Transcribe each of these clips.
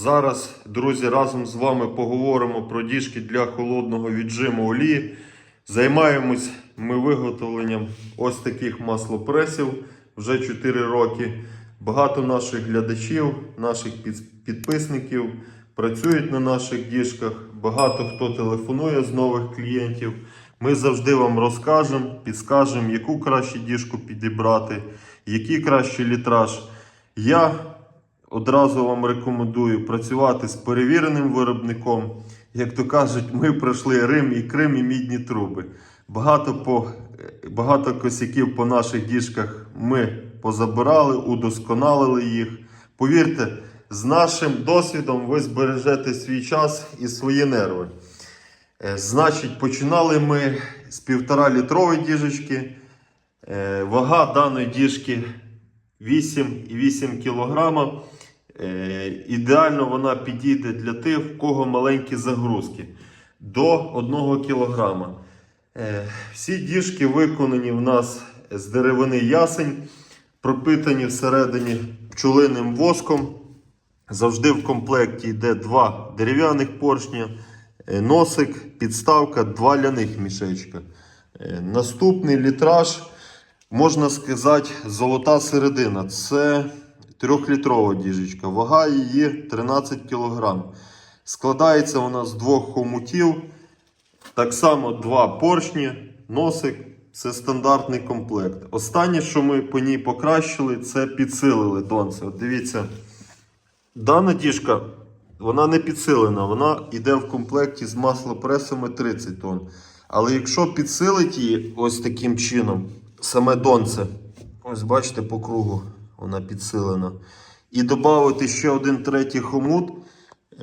Зараз, друзі, разом з вами поговоримо про діжки для холодного віджиму олії. Займаємось ми виготовленням ось таких маслопресів вже 4 роки. Багато наших глядачів, наших підписників працюють на наших діжках. Багато хто телефонує з нових клієнтів. Ми завжди вам розкажемо, підскажемо, яку краще діжку підібрати, який кращий літраж. Я одразу вам рекомендую працювати з перевіреним виробником. Як то кажуть, ми пройшли Рим і Крим і мідні труби. Багато, по, багато косяків по наших діжках ми позабирали, удосконалили їх. Повірте, з нашим досвідом ви збережете свій час і свої нерви. Е, Значить, починали ми з півтора літрової діжечки. Е, Вага даної діжки 8,8 кг. Ідеально вона підійде для тих, в кого маленькі загрузки до 1 кг. Всі діжки виконані в нас з деревини ясень, пропитані всередині пчолиним воском. Завжди в комплекті йде два дерев'яних поршня, е, носик, підставка, два ляних мішечка. Е, Наступний літраж, можна сказати, золота середина. Це трьохлітрова діжечка. Вага її 13 кг. Складається вона з двох хомутів. Так само два поршні, носик. Це стандартний комплект. Останнє, що ми по ній покращили, це підсилили донце. От дивіться. Дана діжка, вона не підсилена, вона йде в комплекті з маслопресами 30 тонн. Але якщо підсилить її ось таким чином, саме донце, ось бачите по кругу, вона підсилена. І додати ще один третій хомут,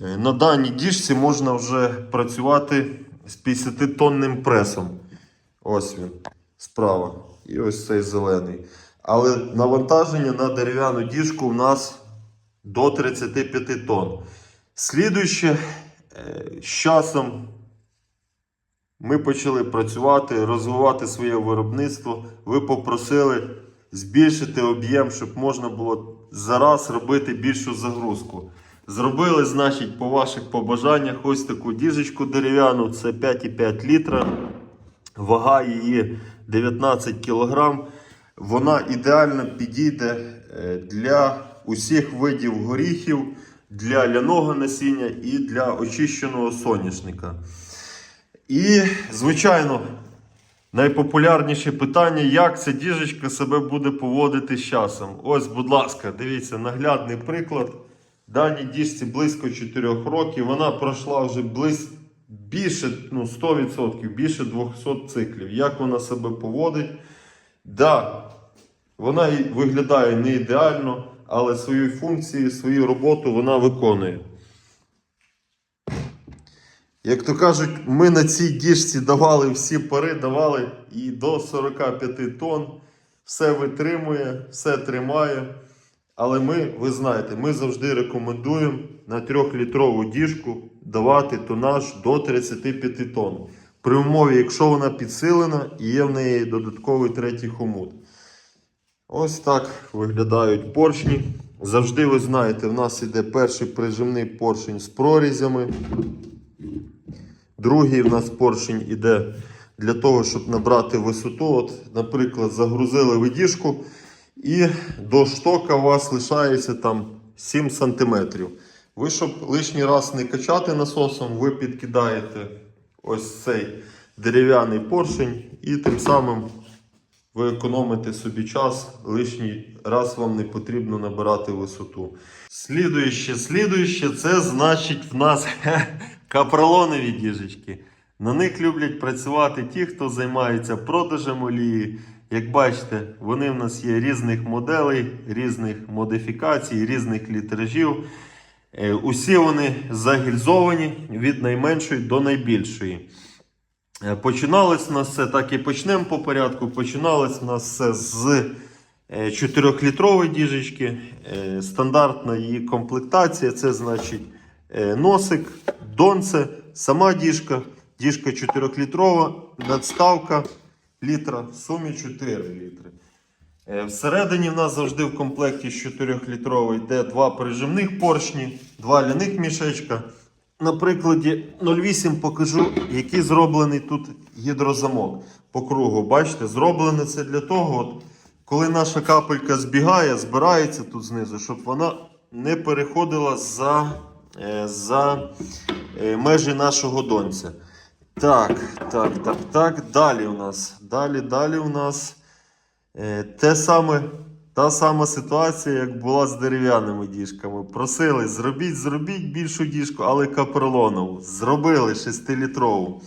е, на даній діжці можна вже працювати з 50-тонним пресом. Ось він справа. І ось цей зелений. Але навантаження на дерев'яну діжку в нас до 35 тонн. Слідуюче, е, з часом ми почали працювати, розвивати своє виробництво. Ви попросили збільшити об'єм, щоб можна було зараз робити більшу загрузку. Зробили, значить, по ваших побажаннях ось таку діжечку дерев'яну, це 5,5 літра. Вага її 19 кг. Вона ідеально підійде е, для усіх видів горіхів, для ляного насіння і для очищеного соняшника. І, звичайно, найпопулярніше питання, як ця діжечка себе буде поводити з часом. Ось, будь ласка, дивіться, наглядний приклад. Даній діжці близько 4 років. Вона пройшла вже близько більше ну, 100%, більше 200 циклів. Як вона себе поводить? Да, вона виглядає не ідеально, але свої функції, свою роботу вона виконує. Як то кажуть, ми на цій діжці давали всі пари, давали і до 45 тонн. Все витримує, все тримає. Але ми, ви знаєте, ми завжди рекомендуємо на 3-літрову діжку давати тонаж до 35 тонн. При умові, якщо вона підсилена і є в неї додатковий третій хомут. Ось так виглядають поршні. Завжди ви знаєте, в нас іде перший прижимний поршень з прорізями. Другий в нас поршень іде для того, щоб набрати висоту. От, наприклад, загрузили ви діжку і до штока у вас лишається там 7 см. Ви, щоб лишній раз не качати насосом, ви підкидаєте ось цей дерев'яний поршень і тим самим ви економите собі час, лишній раз вам не потрібно набирати висоту. Слідуюче, слідуюче, це значить в нас капролонові діжечки. На них люблять працювати ті, хто займається продажем олії. Як бачите, вони в нас є різних моделей, різних модифікацій, різних літражів. Е, Усі вони загільзовані від найменшої до найбільшої. Е, Починалось у нас все так і почнемо по порядку. Починалось у нас все з 4-літрової діжечки. Е, Стандартна її комплектація це значить носик, донце, сама діжка, діжка 4-літрова, надставка літра, в сумі 4 літри. Е, Всередині в нас завжди в комплекті з 4-літровий йде два прижимних поршні, два ляних мішечка. На прикладі 08 покажу, який зроблений тут гідрозамок по кругу. Бачите, зроблене це для того, от, коли наша капелька збігає, збирається тут знизу, щоб вона не переходила за, е, за е, межі нашого донця. Так, так, так, так. Далі у нас. Далі, далі у нас. Е, те саме, та сама ситуація, як була з дерев'яними діжками. Просили, зробіть, зробіть більшу діжку, але каперлонову. Зробили 6-літрову.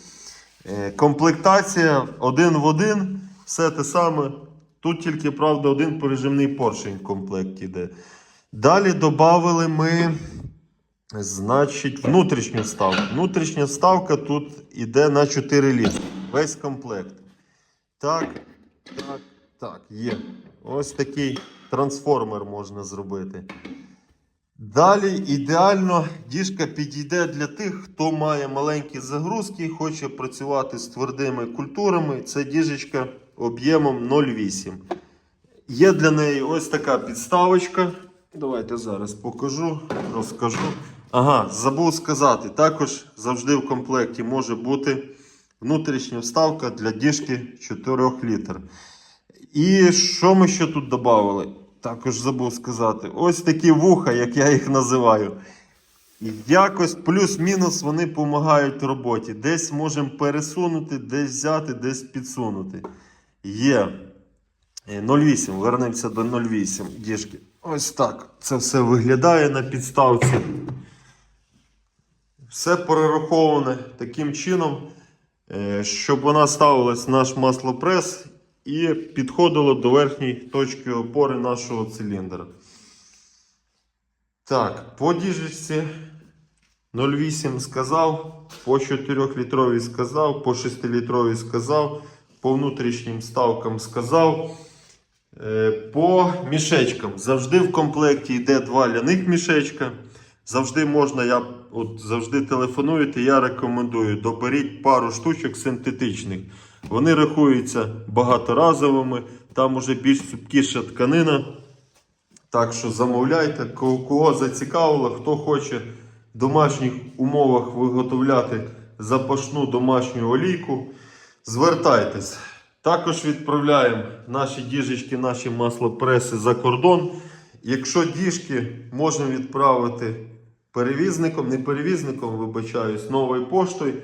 Е, комплектація один в один, все те саме. Тут тільки, правда, один пережимний поршень в комплекті йде. Далі додали ми, значить, внутрішню вставку. Внутрішня вставка тут іде на 4 літри. Весь комплект. Так, так, так, є. Ось такий трансформер можна зробити. Далі ідеально діжка підійде для тих, хто має маленькі загрузки хоче працювати з твердими культурами. Це діжечка об'ємом 0,8. Є для неї ось така підставочка. Давайте зараз покажу, розкажу. Ага, забув сказати. Також завжди в комплекті може бути внутрішня вставка для діжки 4 літр. І що ми ще тут додали? Також забув сказати. Ось такі вуха, як я їх називаю. Якось плюс-мінус вони допомагають роботі. Десь можемо пересунути, десь взяти, десь підсунути. Є. Е, 0,8. Вернемося до 0,8 діжки. Ось так. Це все виглядає на підставці. Все перераховане таким чином, е, щоб вона ставилась в наш маслопрес і підходила до верхньої точки опори нашого циліндра. Так, по діжечці 0,8 сказав, по 4-літровій сказав, по 6-літровій сказав, по внутрішнім ставкам сказав. Е, По мішечкам. Завжди в комплекті йде два ляних мішечка. Завжди можна, я от завжди телефонуєте, я рекомендую. Доберіть пару штучок синтетичних. Вони рахуються багаторазовими, там уже більш цупкіша тканина. Так що замовляйте, кого зацікавило, хто хоче в домашніх умовах виготовляти запашну домашню олійку, звертайтесь. Також відправляємо наші діжечки, наші маслопреси за кордон. Якщо діжки можемо відправити перевізником, не перевізником, вибачаюсь, новою поштою,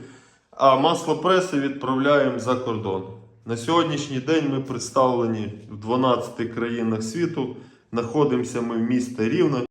а маслопреси відправляємо за кордон. На сьогоднішній день ми представлені в 12 країнах світу. Знаходимося ми в місті Рівно.